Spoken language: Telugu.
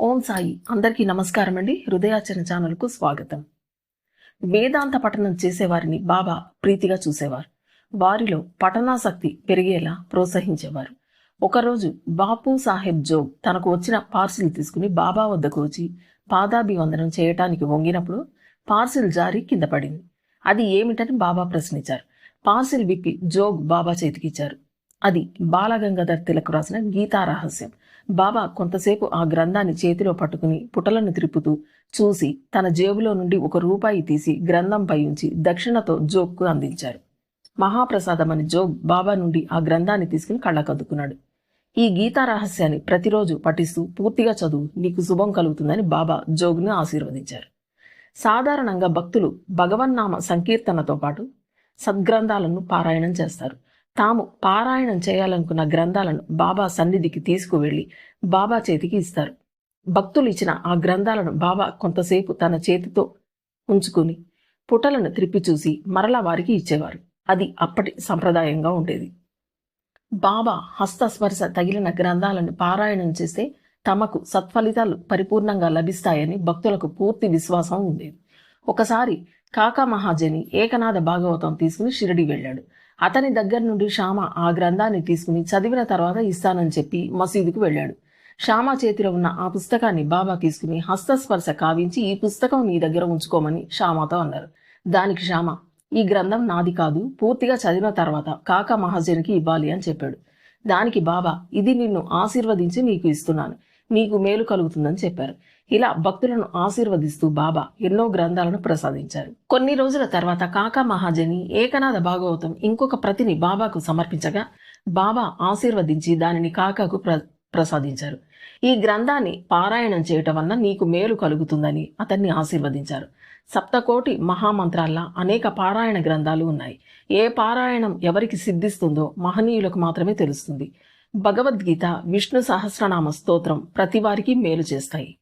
ఓం సాయి. అందరికీ నమస్కారం అండి. హృదయాచరణ ఛానల్కు స్వాగతం. వేదాంత పఠనం చేసేవారిని బాబా ప్రీతిగా చూసేవారు. వారిలో పఠనాసక్తి పెరిగేలా ప్రోత్సహించేవారు. ఒకరోజు బాపు సాహెబ్ జోగ్ తనకు వచ్చిన పార్సిల్ తీసుకుని బాబా వద్దకు వచ్చి పాదాభివందనం చేయటానికి వంగినప్పుడు పార్సిల్ జారి కింద పడింది. అది ఏమిటని బాబా ప్రశ్నించారు. పార్సిల్ విప్పి జోగ్ బాబా చేతికిచ్చారు. అది బాలగంగాధర్ తిలక్ రాసిన గీతా రహస్యం బాబా కొంతసేపు ఆ గ్రంథాన్ని చేతిలో పట్టుకుని పుటలను తిరుపుతూ చూసి తన జేబులో నుండి ఒక రూపాయి తీసి గ్రంథంపై ఉంచి దక్షిణతో జోగ్కు అందించారు. మహాప్రసాదం అని జోగ్ బాబా నుండి ఆ గ్రంథాన్ని తీసుకుని కళ్ళకద్దుకున్నాడు. ఈ గీతా రహస్యాన్ని ప్రతిరోజు పఠిస్తూ పూర్తిగా చదువు నీకు శుభం కలుగుతుందని బాబా జోగ్ను ఆశీర్వదించారు. సాధారణంగా భక్తులు భగవన్నామ సంకీర్తనతో పాటు సద్గ్రంథాలను పారాయణం చేస్తారు. తాము పారాయణం చేయాలనుకున్న గ్రంథాలను బాబా సన్నిధికి తీసుకువెళ్ళి బాబా చేతికి ఇస్తారు. భక్తులు ఇచ్చిన ఆ గ్రంథాలను బాబా కొంతసేపు తన చేతితో ఉంచుకుని పుటలను త్రిప్పి చూసి మరలా వారికి ఇచ్చేవారు. అది అప్పటి సంప్రదాయంగా ఉండేది. బాబా హస్తస్పర్శ తగిలిన గ్రంథాలను పారాయణం చేస్తే తమకు సత్ఫలితాలు పరిపూర్ణంగా లభిస్తాయని భక్తులకు పూర్తి విశ్వాసం ఉండేది. ఒకసారి కాకా మహాజని ఏకనాథ భాగవతం తీసుకుని షిరిడి వెళ్ళాడు. అతని దగ్గర నుండి శ్యామ ఆ గ్రంథాన్ని తీసుకుని చదివిన తర్వాత ఇస్తానని చెప్పి మసీదుకు వెళ్ళాడు. శ్యామ చేతిలో ఉన్న ఆ పుస్తకాన్ని బాబా తీసుకుని హస్తస్పర్శ కావించి ఈ పుస్తకం నీ దగ్గర ఉంచుకోమని శ్యామతో అన్నారు. దానికి శ్యామ ఈ గ్రంథం నాది కాదు పూర్తిగా చదివిన తర్వాత కాకా మహాజనికి ఇవ్వాలి అని చెప్పాడు. దానికి బాబా ఇది నిన్ను ఆశీర్వదించి నీకు ఇస్తున్నాను. నీకు మేలు కలుగుతుందని చెప్పారు. ఇలా భక్తులను ఆశీర్వదిస్తూ బాబా ఎన్నో గ్రంథాలను ప్రసాదించారు. కొన్ని రోజుల తర్వాత కాకా మహాజని ఏకనాథ భాగవతం ఇంకొక ప్రతిని బాబాకు సమర్పించగా బాబా ఆశీర్వదించి దానిని కాకాకు ప్ర ప్రసాదించారు. ఈ గ్రంథాన్ని పారాయణం చేయటం వలన నీకు మేలు కలుగుతుందని అతన్ని ఆశీర్వదించారు. సప్తకోటి మహామంత్రాల్లా అనేక పారాయణ గ్రంథాలు ఉన్నాయి. ఏ పారాయణం ఎవరికి సిద్ధిస్తుందో మహనీయులకు మాత్రమే తెలుస్తుంది. భగవద్గీత విష్ణు సహస్రనామ స్తోత్రం ప్రతి వారికి మేలు చేస్తాయి.